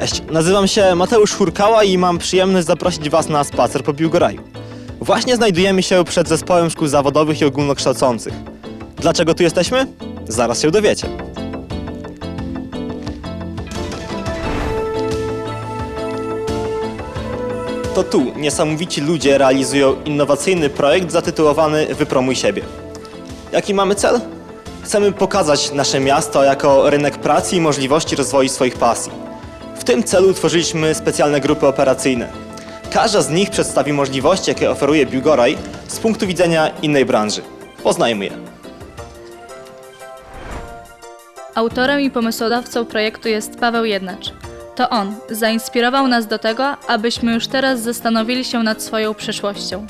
Cześć, nazywam się Mateusz Hurkała i mam przyjemność zaprosić Was na spacer po Biłgoraju. Właśnie znajdujemy się przed zespołem szkół zawodowych i ogólnokształcących. Dlaczego tu jesteśmy? Zaraz się dowiecie. To tu niesamowici ludzie realizują innowacyjny projekt zatytułowany Wypromuj siebie. Jaki mamy cel? Chcemy pokazać nasze miasto jako rynek pracy i możliwości rozwoju swoich pasji. W tym celu utworzyliśmy specjalne grupy operacyjne. Każda z nich przedstawi możliwości, jakie oferuje Biłgoraj z punktu widzenia innej branży. Poznajmy je. Autorem i pomysłodawcą projektu jest Paweł Jednacz. To on zainspirował nas do tego, abyśmy już teraz zastanowili się nad swoją przyszłością.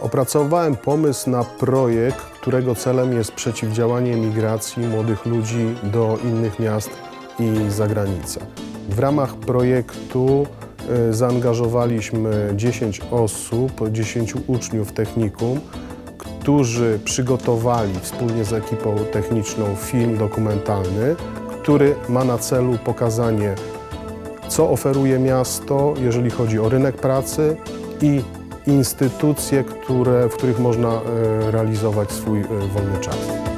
Opracowałem pomysł na projekt, którego celem jest przeciwdziałanie migracji młodych ludzi do innych miast i za granicę. W ramach projektu y, zaangażowaliśmy 10 osób, 10 uczniów technikum, którzy przygotowali wspólnie z ekipą techniczną film dokumentalny, który ma na celu pokazanie co oferuje miasto, jeżeli chodzi o rynek pracy i instytucje, które, w których można e, realizować swój e, wolny czas.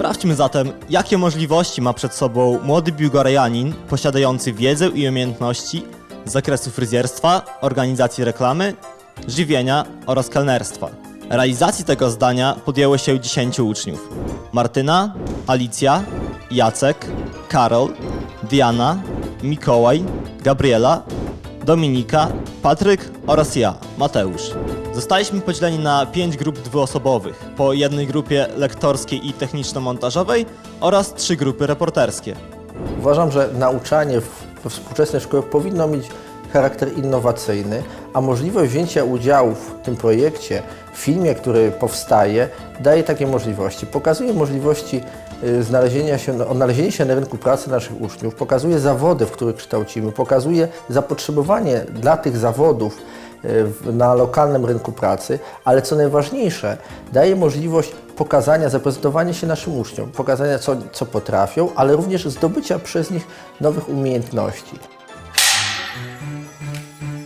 Sprawdźmy zatem, jakie możliwości ma przed sobą młody biłgorejanin posiadający wiedzę i umiejętności z zakresu fryzjerstwa, organizacji reklamy, żywienia oraz kelnerstwa. Realizacji tego zdania podjęło się 10 uczniów. Martyna, Alicja, Jacek, Karol, Diana, Mikołaj, Gabriela, Dominika, Patryk oraz ja, Mateusz. Zostaliśmy podzieleni na pięć grup dwuosobowych, po jednej grupie lektorskiej i techniczno-montażowej oraz trzy grupy reporterskie. Uważam, że nauczanie we współczesnej szkole powinno mieć charakter innowacyjny, a możliwość wzięcia udziału w tym projekcie, w filmie, który powstaje, daje takie możliwości. Pokazuje możliwości y, znalezienia się, odnalezienia się na rynku pracy naszych uczniów, pokazuje zawody, w których kształcimy, pokazuje zapotrzebowanie dla tych zawodów na lokalnym rynku pracy, ale co najważniejsze, daje możliwość pokazania, zaprezentowania się naszym uczniom, pokazania co, co potrafią, ale również zdobycia przez nich nowych umiejętności.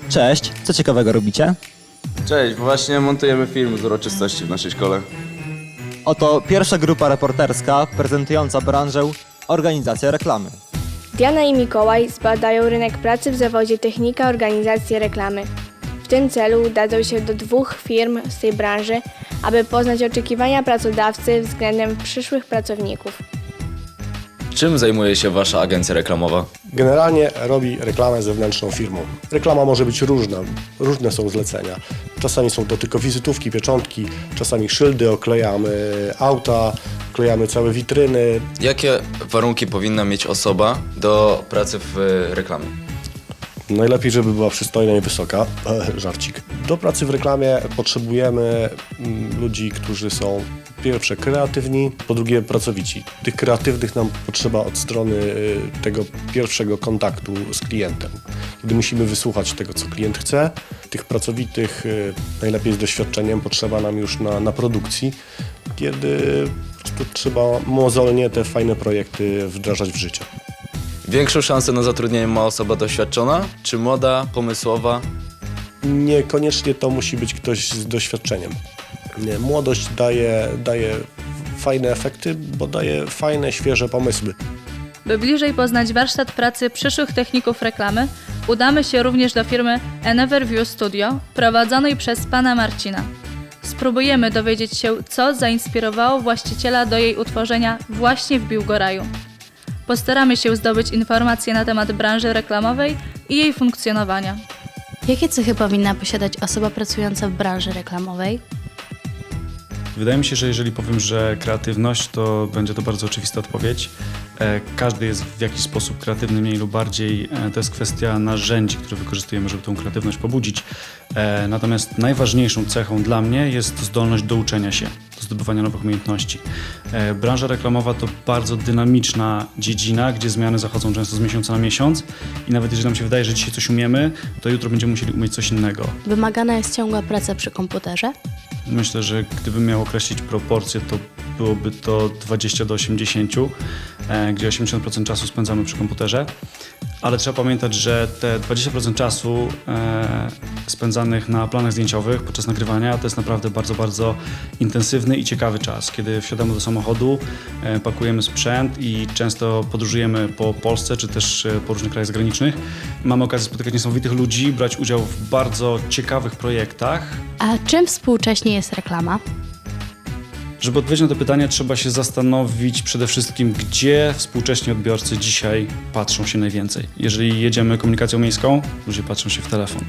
Cześć, co ciekawego robicie? Cześć, właśnie montujemy film z uroczystości w naszej szkole. Oto pierwsza grupa reporterska prezentująca branżę organizacja reklamy. Diana i Mikołaj zbadają rynek pracy w zawodzie technika organizacji reklamy. W tym celu udadzą się do dwóch firm z tej branży, aby poznać oczekiwania pracodawcy względem przyszłych pracowników. Czym zajmuje się wasza agencja reklamowa? Generalnie robi reklamę zewnętrzną firmą. Reklama może być różna, różne są zlecenia. Czasami są to tylko wizytówki, pieczątki, czasami szyldy, oklejamy auta, klejamy całe witryny, Jakie warunki powinna mieć osoba do pracy w e, reklamie? Najlepiej, żeby była przystojna i wysoka. E, Żarcik. Do pracy w reklamie potrzebujemy mm, ludzi, którzy są po pierwsze kreatywni, po drugie pracowici. Tych kreatywnych nam potrzeba od strony y, tego pierwszego kontaktu z klientem. Kiedy musimy wysłuchać tego, co klient chce, tych pracowitych, y, najlepiej z doświadczeniem, potrzeba nam już na, na produkcji, kiedy po trzeba mozolnie te fajne projekty wdrażać w życie. Większą szansę na zatrudnienie ma osoba doświadczona, czy młoda, pomysłowa? Niekoniecznie to musi być ktoś z doświadczeniem. Nie, młodość daje, daje fajne efekty, bo daje fajne, świeże pomysły. By bliżej poznać warsztat pracy przyszłych techników reklamy, udamy się również do firmy Eneverview Studio, prowadzonej przez pana Marcina. Spróbujemy dowiedzieć się, co zainspirowało właściciela do jej utworzenia właśnie w Biłgoraju. Postaramy się zdobyć informacje na temat branży reklamowej i jej funkcjonowania. Jakie cechy powinna posiadać osoba pracująca w branży reklamowej? Wydaje mi się, że jeżeli powiem, że kreatywność, to będzie to bardzo oczywista odpowiedź. E, Każdy jest w jakiś sposób kreatywny, mniej lub bardziej. E, To jest kwestia narzędzi, które wykorzystujemy, żeby tą kreatywność pobudzić. E, Natomiast najważniejszą cechą dla mnie jest zdolność do uczenia się, do zdobywania nowych umiejętności. Branża reklamowa to bardzo dynamiczna dziedzina, gdzie zmiany zachodzą często z miesiąca na miesiąc i nawet jeżeli nam się wydaje, że dzisiaj coś umiemy, to jutro będziemy musieli umieć coś innego. Wymagana jest ciągła praca przy komputerze? Myślę, że gdybym miał określić proporcje, to byłoby to 20 do 80, e, gdzie 80% czasu spędzamy przy komputerze. Ale trzeba pamiętać, że te 20% czasu e, spędzanych na planach zdjęciowych podczas nagrywania to jest naprawdę bardzo, bardzo intensywny i ciekawy czas. Kiedy wsiadamy do samochodu, e, pakujemy sprzęt i często podróżujemy po Polsce czy też po różnych krajach zagranicznych. Mamy okazję spotykać niesamowitych ludzi, brać udział w bardzo ciekawych projektach, A czym współcześnie jest reklama? Żeby odpowiedzieć na to pytanie, trzeba się zastanowić przede wszystkim, gdzie współcześni odbiorcy dzisiaj patrzą się najwięcej. Jeżeli jedziemy komunikacją miejską, ludzie patrzą się w telefon.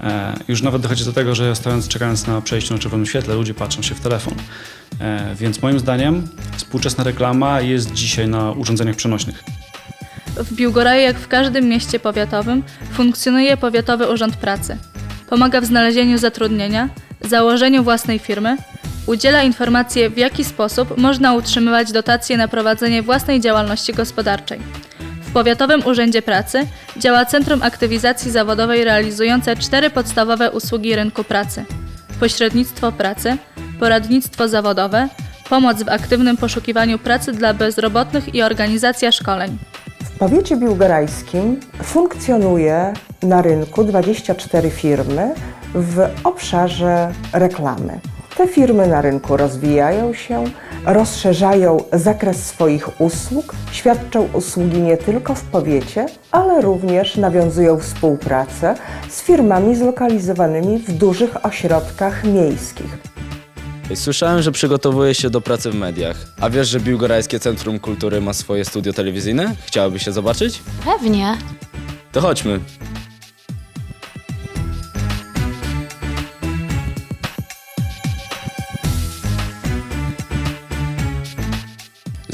E, już nawet dochodzi do tego, że stojąc, czekając na przejściu na czerwonym świetle, ludzie patrzą się w telefon. E, więc moim zdaniem współczesna reklama jest dzisiaj na urządzeniach przenośnych. W Biłgoraju, jak w każdym mieście powiatowym, funkcjonuje Powiatowy Urząd Pracy. Pomaga w znalezieniu zatrudnienia, założeniu własnej firmy, udziela informacji, w jaki sposób można utrzymywać dotacje na prowadzenie własnej działalności gospodarczej. W Powiatowym Urzędzie Pracy działa Centrum Aktywizacji Zawodowej realizujące cztery podstawowe usługi rynku pracy: pośrednictwo pracy, poradnictwo zawodowe, pomoc w aktywnym poszukiwaniu pracy dla bezrobotnych i organizacja szkoleń. W powiecie biłgorajskim funkcjonuje na rynku 24 firmy w obszarze reklamy. Te firmy na rynku rozwijają się, rozszerzają zakres swoich usług, świadczą usługi nie tylko w powiecie, ale również nawiązują współpracę z firmami zlokalizowanymi w dużych ośrodkach miejskich. Słyszałem, że przygotowuje się do pracy w mediach. A wiesz, że Biłgorajskie Centrum Kultury ma swoje studio telewizyjne? Chciałabyś się zobaczyć? Pewnie. To chodźmy.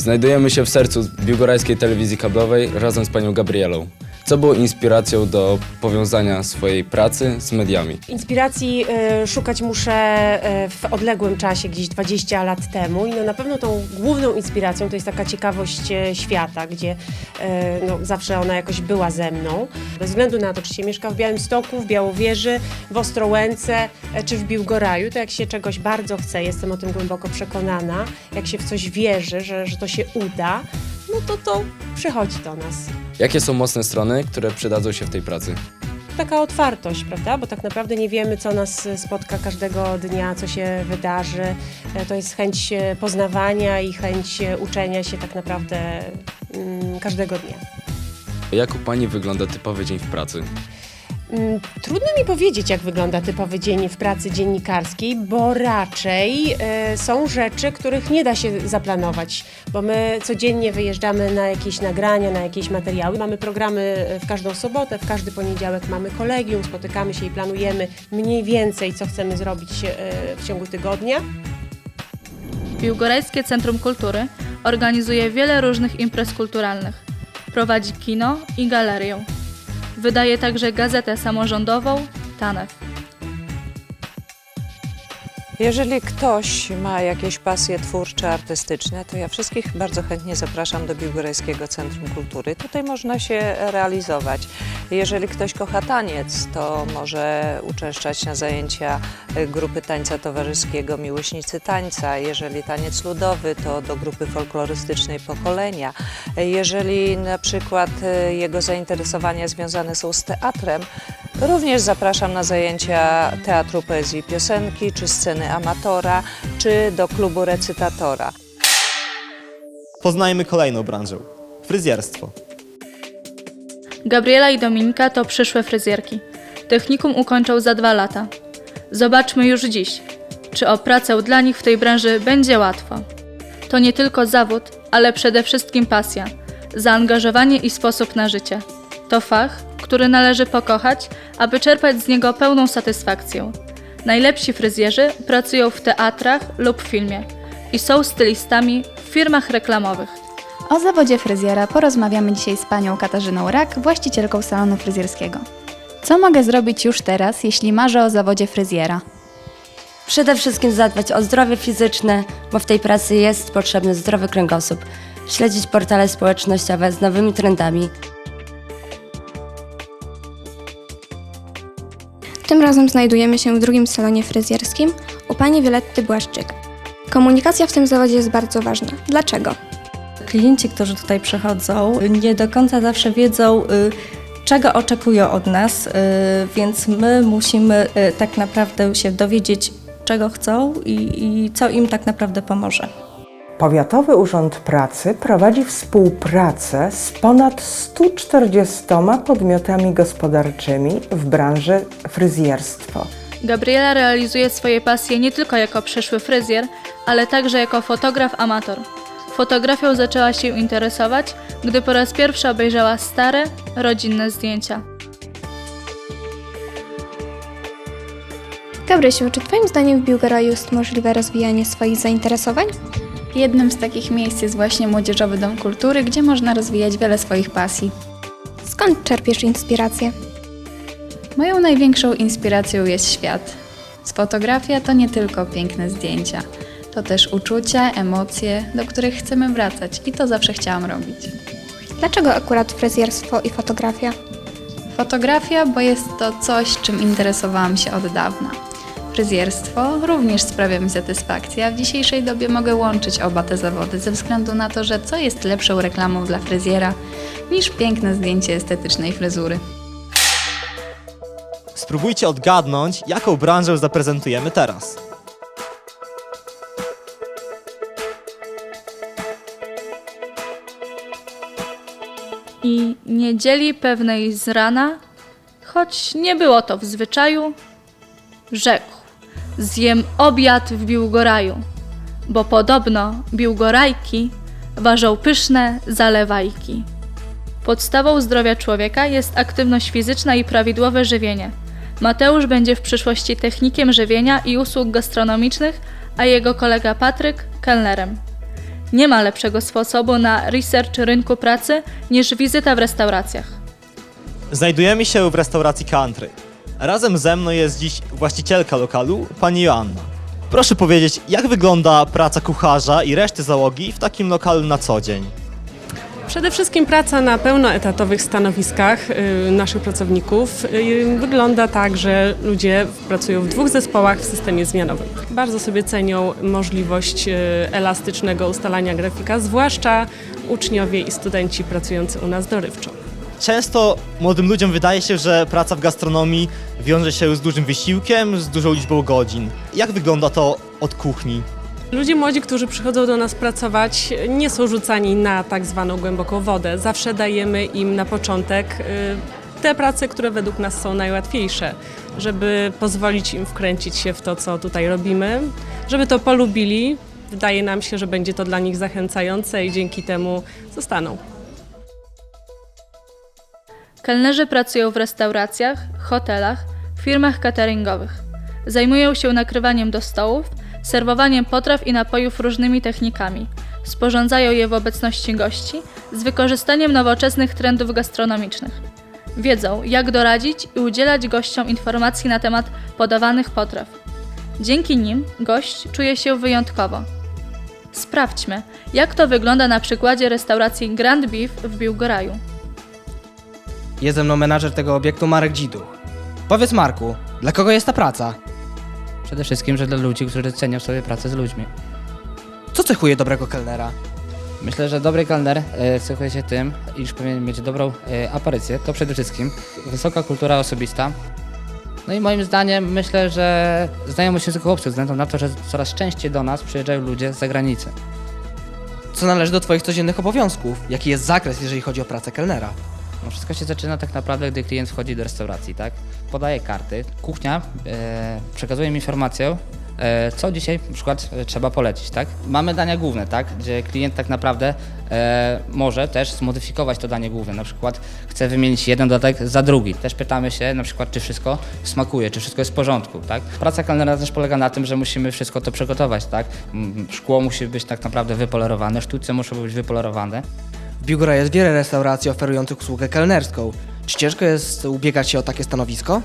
Znajdujemy się w sercu Biłgorajskiej Telewizji Kablowej razem z panią Gabrielą. Co było inspiracją do powiązania swojej pracy z mediami? Inspiracji e, szukać muszę e, w odległym czasie, gdzieś 20 lat temu i no, na pewno tą główną inspiracją to jest taka ciekawość e, świata, gdzie e, no, zawsze ona jakoś była ze mną. Bez względu na to, czy się mieszka w Białymstoku, w Białowieży, w Ostrołęce e, czy w Biłgoraju, to jak się czegoś bardzo chce, jestem o tym głęboko przekonana, jak się w coś wierzy, że, że to się uda, no to to przychodzi do nas. Jakie są mocne strony, które przydadzą się w tej pracy? taka otwartość, prawda? Bo tak naprawdę nie wiemy, co nas spotka każdego dnia, co się wydarzy. E, To jest chęć e, poznawania i chęć e, uczenia się tak naprawdę mm, każdego dnia. Jak u pani wygląda typowy dzień w pracy? Mm, Trudno mi powiedzieć, jak wygląda typowy dzień w pracy dziennikarskiej, bo raczej e, są rzeczy, których nie da się zaplanować, bo my codziennie wyjeżdżamy na jakieś nagrania, na jakieś materiały. Mamy programy e, w każdą sobotę, w każdy poniedziałek mamy kolegium, spotykamy się i planujemy mniej więcej, co chcemy zrobić e, w ciągu tygodnia. Biłgorajskie Centrum Kultury organizuje wiele różnych imprez kulturalnych. Prowadzi kino i galerię. Wydaje także gazetę samorządową Tanew. Jeżeli ktoś ma jakieś pasje twórcze, artystyczne, to ja wszystkich bardzo chętnie zapraszam do Biłgorajskiego Centrum Kultury. Tutaj można się realizować. Jeżeli ktoś kocha taniec, to może uczęszczać na zajęcia grupy tańca towarzyskiego Miłośnicy Tańca. Jeżeli taniec ludowy, to do grupy folklorystycznej Pokolenia. Jeżeli na przykład jego zainteresowania związane są z teatrem, Również zapraszam na zajęcia Teatru Poezji i Piosenki, czy sceny amatora, czy do klubu recytatora. Poznajmy kolejną branżę. Fryzjerstwo. Gabriela i Dominika to przyszłe fryzjerki. Technikum ukończą za dwa lata. Zobaczmy już dziś, czy o pracę dla nich w tej branży będzie łatwo. To nie tylko zawód, ale przede wszystkim pasja, zaangażowanie i sposób na życie. To fach, który należy pokochać, aby czerpać z niego pełną satysfakcję. Najlepsi fryzjerzy pracują w teatrach lub filmie i są stylistami w firmach reklamowych. O zawodzie fryzjera porozmawiamy dzisiaj z panią Katarzyną Rak, właścicielką salonu fryzjerskiego. Co mogę zrobić już teraz, jeśli marzę o zawodzie fryzjera? Przede wszystkim zadbać o zdrowie fizyczne, bo w tej pracy jest potrzebny zdrowy kręgosłup. Śledzić portale społecznościowe z nowymi trendami. Tym razem znajdujemy się w drugim salonie fryzjerskim u pani Violetty Błaszczyk. Komunikacja w tym zawodzie jest bardzo ważna. Dlaczego? Klienci, którzy tutaj przychodzą, nie do końca zawsze wiedzą, y, czego oczekują od nas, y, więc my musimy y, tak naprawdę się dowiedzieć, czego chcą i, i co im tak naprawdę pomoże. Powiatowy Urząd Pracy prowadzi współpracę z ponad 140 podmiotami gospodarczymi w branży fryzjerstwo. Gabriela realizuje swoje pasje nie tylko jako przyszły fryzjer, ale także jako fotograf amator. Fotografią zaczęła się interesować, gdy po raz pierwszy obejrzała stare, rodzinne zdjęcia. Gabrysiu, czy Twoim zdaniem w Biłgoraju jest możliwe rozwijanie swoich zainteresowań? Jednym z takich miejsc jest właśnie Młodzieżowy Dom Kultury, gdzie można rozwijać wiele swoich pasji. Skąd czerpiesz inspirację? Moją największą inspiracją jest świat. Fotografia to nie tylko piękne zdjęcia, to też uczucia, emocje, do których chcemy wracać i to zawsze chciałam robić. Dlaczego akurat fryzjerstwo i fotografia? Fotografia, bo jest to coś, czym interesowałam się od dawna. Fryzjerstwo również sprawia mi satysfakcję, a w dzisiejszej dobie mogę łączyć oba te zawody ze względu na to, że co jest lepszą reklamą dla fryzjera niż piękne zdjęcie estetycznej fryzury. Spróbujcie odgadnąć, jaką branżę zaprezentujemy teraz. I niedzieli pewnej z rana, choć nie było to w zwyczaju, rzekł: Zjem obiad w Biłgoraju, bo podobno Biłgorajki ważą pyszne zalewajki. Podstawą zdrowia człowieka jest aktywność fizyczna i prawidłowe żywienie. Mateusz będzie w przyszłości technikiem żywienia i usług gastronomicznych, a jego kolega Patryk kelnerem. Nie ma lepszego sposobu na research rynku pracy niż wizyta w restauracjach. Znajdujemy się w restauracji Country. Razem ze mną jest dziś właścicielka lokalu, pani Joanna. Proszę powiedzieć, jak wygląda praca kucharza i reszty załogi w takim lokalu na co dzień? Przede wszystkim praca na pełnoetatowych stanowiskach y, naszych pracowników y, wygląda tak, że ludzie pracują w dwóch zespołach w systemie zmianowym. Bardzo sobie cenią możliwość y, elastycznego ustalania grafika, zwłaszcza uczniowie i studenci pracujący u nas dorywczo. Często młodym ludziom wydaje się, że praca w gastronomii wiąże się z dużym wysiłkiem, z dużą liczbą godzin. Jak wygląda to od kuchni? Ludzie młodzi, którzy przychodzą do nas pracować, nie są rzucani na tak zwaną głęboką wodę. Zawsze dajemy im na początek y, te prace, które według nas są najłatwiejsze, żeby pozwolić im wkręcić się w to, co tutaj robimy, żeby to polubili. Wydaje nam się, że będzie to dla nich zachęcające i dzięki temu zostaną. Kelnerzy pracują w restauracjach, hotelach, firmach cateringowych. Zajmują się nakrywaniem do stołów, serwowaniem potraw i napojów różnymi technikami. Sporządzają je w obecności gości z wykorzystaniem nowoczesnych trendów gastronomicznych. Wiedzą, jak doradzić i udzielać gościom informacji na temat podawanych potraw. Dzięki nim gość czuje się wyjątkowo. Sprawdźmy, jak to wygląda na przykładzie restauracji Grand Beef w Biłgoraju. Jest ze mną menadżer tego obiektu Marek Dziduch. Powiedz Marku, dla kogo jest ta praca? Przede wszystkim, że dla ludzi, którzy cenią sobie pracę z ludźmi. Co cechuje dobrego kelnera? Myślę, że dobry kelner e, cechuje się tym, iż powinien mieć dobrą e, aparycję. To przede wszystkim wysoka kultura osobista. No i moim zdaniem myślę, że znajomość języków obcych, względu na to, że coraz częściej do nas przyjeżdżają ludzie z zagranicy. Co należy do Twoich codziennych obowiązków? Jaki jest zakres, jeżeli chodzi o pracę kelnera? No wszystko się zaczyna tak naprawdę, gdy klient wchodzi do restauracji, tak? Podaje karty, kuchnia e, przekazuje mi informację, e, co dzisiaj na przykład e, trzeba polecić, tak? Mamy dania główne, tak? Gdzie klient tak naprawdę e, może też zmodyfikować to danie główne, na przykład chce wymienić jeden dodatek za drugi. Też pytamy się na przykład, czy wszystko smakuje, czy wszystko jest w porządku, tak? Praca kelnera też polega na tym, że musimy wszystko to przygotować, tak? Szkło musi być tak naprawdę wypolerowane, sztuce muszą być wypolerowane. W Biłgoraju jest wiele restauracji oferujących usługę kelnerską. Czy ciężko jest ubiegać się o takie stanowisko?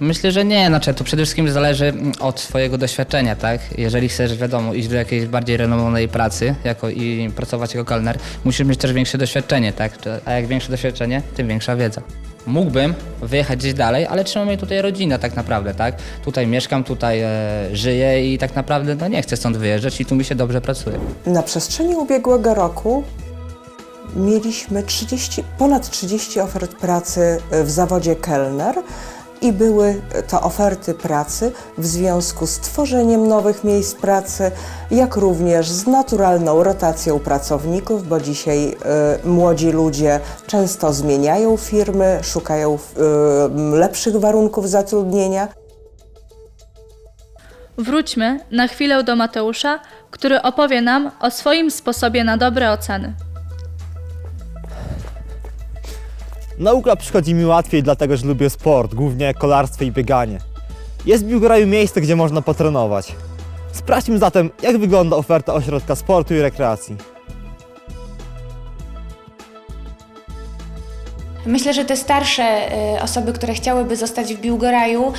Myślę, że nie, znaczy to przede wszystkim zależy mm, od swojego doświadczenia, tak? Jeżeli chcesz, wiadomo, iść do jakiejś bardziej renomowanej pracy jako, i pracować jako kelner, musisz mieć też większe doświadczenie, tak? A jak większe doświadczenie, tym większa wiedza. Mógłbym wyjechać gdzieś dalej, ale trzyma mnie tutaj rodzina tak naprawdę, tak? Tutaj mieszkam, tutaj e, żyję i tak naprawdę no nie chcę stąd wyjeżdżać i tu mi się dobrze pracuje. Na przestrzeni ubiegłego roku mieliśmy 30, ponad 30 ofert pracy w zawodzie kelner i były to oferty pracy w związku z tworzeniem nowych miejsc pracy, jak również z naturalną rotacją pracowników, bo dzisiaj y, młodzi ludzie często zmieniają firmy, szukają y, lepszych warunków zatrudnienia. Wróćmy na chwilę do Mateusza, który opowie nam o swoim sposobie na dobre oceny. Nauka przychodzi mi łatwiej, dlatego że lubię sport, głównie kolarstwo i bieganie. Jest w Biłgoraju miejsce, gdzie można potrenować. Sprawdźmy zatem, jak wygląda oferta ośrodka sportu i rekreacji. Myślę, że te starsze y, osoby, które chciałyby zostać w Biłgoraju,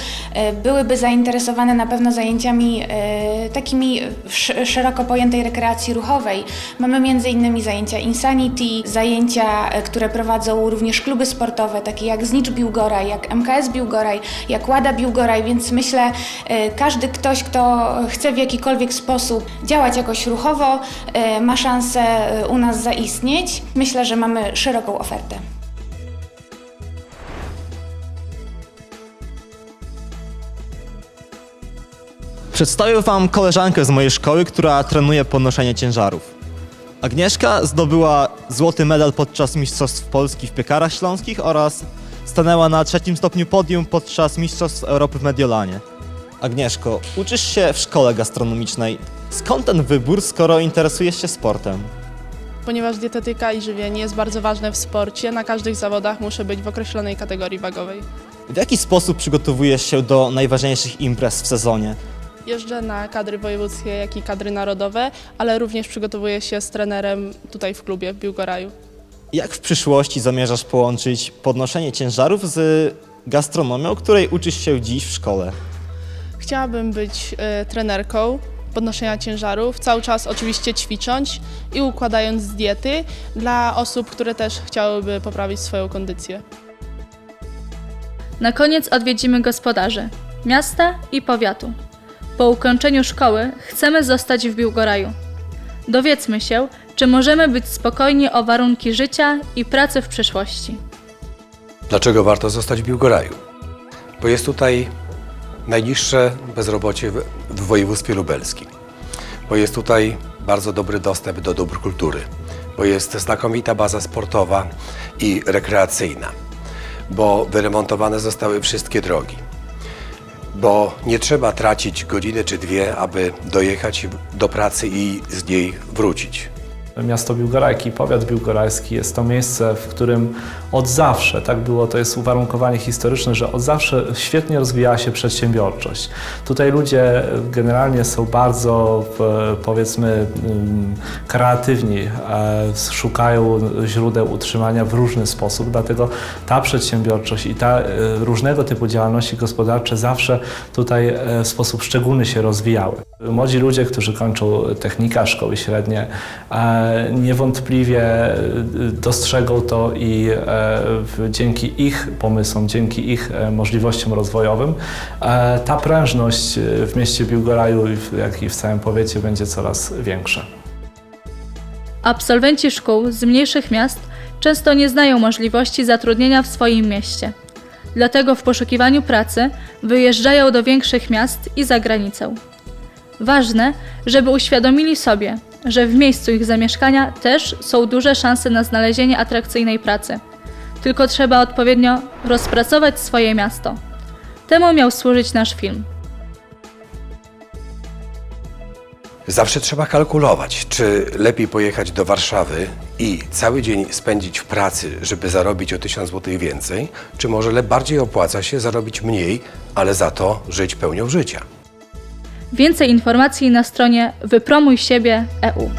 y, byłyby zainteresowane na pewno zajęciami y, takimi sz- szeroko pojętej rekreacji ruchowej. Mamy innymi zajęcia Insanity, zajęcia, które prowadzą również kluby sportowe, takie jak Znicz Biłgoraj, jak MKS Biłgoraj, jak Łada Biłgoraj, więc myślę, każdy ktoś, kto chce w jakikolwiek sposób działać jakoś ruchowo, ma szansę u nas zaistnieć. Myślę, że mamy szeroką ofertę. Przedstawię Wam koleżankę z mojej szkoły, która trenuje podnoszenie ciężarów. Agnieszka zdobyła złoty medal podczas Mistrzostw Polski w piekarach śląskich oraz stanęła na trzecim stopniu podium podczas Mistrzostw Europy w Mediolanie. Agnieszko, uczysz się w szkole gastronomicznej. Skąd ten wybór, skoro interesujesz się sportem? Ponieważ dietetyka i żywienie jest bardzo ważne w sporcie, na każdych zawodach muszę być w określonej kategorii wagowej. W jaki sposób przygotowujesz się do najważniejszych imprez w sezonie? Jeżdżę na kadry wojewódzkie, jak i kadry narodowe, ale również przygotowuję się z trenerem tutaj w klubie w Biłgoraju. Jak w przyszłości zamierzasz połączyć podnoszenie ciężarów z gastronomią, której uczysz się dziś w szkole? Chciałabym być e, trenerką podnoszenia ciężarów, cały czas oczywiście ćwicząc i układając diety dla osób, które też chciałyby poprawić swoją kondycję. Na koniec odwiedzimy gospodarzy miasta i powiatu. Po ukończeniu szkoły chcemy zostać w Biłgoraju. Dowiedzmy się, czy możemy być spokojni o warunki życia i pracy w przyszłości. Dlaczego warto zostać w Biłgoraju? Bo jest tutaj najniższe bezrobocie w, województwie lubelskim. Bo jest tutaj bardzo dobry dostęp do dóbr kultury. Bo jest znakomita baza sportowa i rekreacyjna. Bo wyremontowane zostały wszystkie drogi. Bo nie trzeba tracić godziny czy dwie, aby dojechać do pracy i z niej wrócić. Miasto Biłgorajki, powiat biłgorajski jest to miejsce, w którym od zawsze, tak było, to jest uwarunkowanie historyczne, że od zawsze świetnie rozwijała się przedsiębiorczość. Tutaj ludzie generalnie są bardzo, powiedzmy, ym, kreatywni, e, szukają źródeł utrzymania w różny sposób, dlatego ta przedsiębiorczość i ta e, różnego typu działalności gospodarcze zawsze tutaj e, w sposób szczególny się rozwijały. Młodzi ludzie, którzy kończą technika, szkoły średnie, niewątpliwie e, dostrzegą to i e, dzięki ich pomysłom, dzięki ich e, możliwościom rozwojowym e, ta prężność w mieście Biłgoraju, jak i w całym powiecie będzie coraz większa. Absolwenci szkół z mniejszych miast często nie znają możliwości zatrudnienia w swoim mieście. Dlatego w poszukiwaniu pracy wyjeżdżają do większych miast i za granicę. Ważne, żeby uświadomili sobie, że w miejscu ich zamieszkania też są duże szanse na znalezienie atrakcyjnej pracy. Tylko trzeba odpowiednio rozpracować swoje miasto. Temu miał służyć nasz film. Zawsze trzeba kalkulować, czy lepiej pojechać do Warszawy i cały dzień spędzić w pracy, żeby zarobić o 1000 zł więcej, czy może bardziej opłaca się zarobić mniej, ale za to żyć pełnią życia. Więcej informacji na stronie wypromuj siebie EU.